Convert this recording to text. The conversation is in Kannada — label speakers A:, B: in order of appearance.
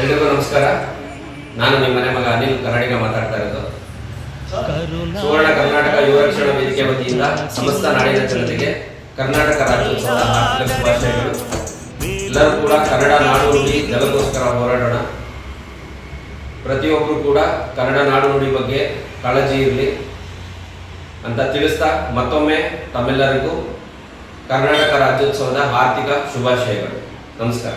A: ಎಲ್ರಿಗೂ ನಮಸ್ಕಾರ. ನಾನು ನಿಮ್ಮ ಮನೆ ಮಗ ಅನಿಲ್, ಕನ್ನಡಿಗ ಮಾತಾಡ್ತಾ ಇರೋದು. ಸುವರ್ಣ ಕರ್ನಾಟಕ ಯುವ ರಕ್ಷಣಾ ವೇದಿಕೆ ವತಿಯಿಂದ ಸಮಸ್ತ ನಾಡಿನ ಜನತೆಗೆ ಕರ್ನಾಟಕ ರಾಜ್ಯೋತ್ಸವದ ಹಾರ್ದಿಕ ಶುಭಾಶಯಗಳು. ಎಲ್ಲರೂ ಕೂಡ ಕನ್ನಡ ನಾಡು ನುಡಿ ನೆಲಕ್ಕೋಸ್ಕರ ಹೋರಾಡೋಣ. ಪ್ರತಿಯೊಬ್ಬರು ಕೂಡ ಕನ್ನಡ ನಾಡು ನುಡಿ ಬಗ್ಗೆ ಕಾಳಜಿ ಇರಲಿ ಅಂತ ತಿಳಿಸ್ತಾ ಮತ್ತೊಮ್ಮೆ ತಮ್ಮೆಲ್ಲರಿಗೂ ಕರ್ನಾಟಕ ರಾಜ್ಯೋತ್ಸವದ ಆರ್ಥಿಕ ಶುಭಾಶಯಗಳು. ನಮಸ್ಕಾರ.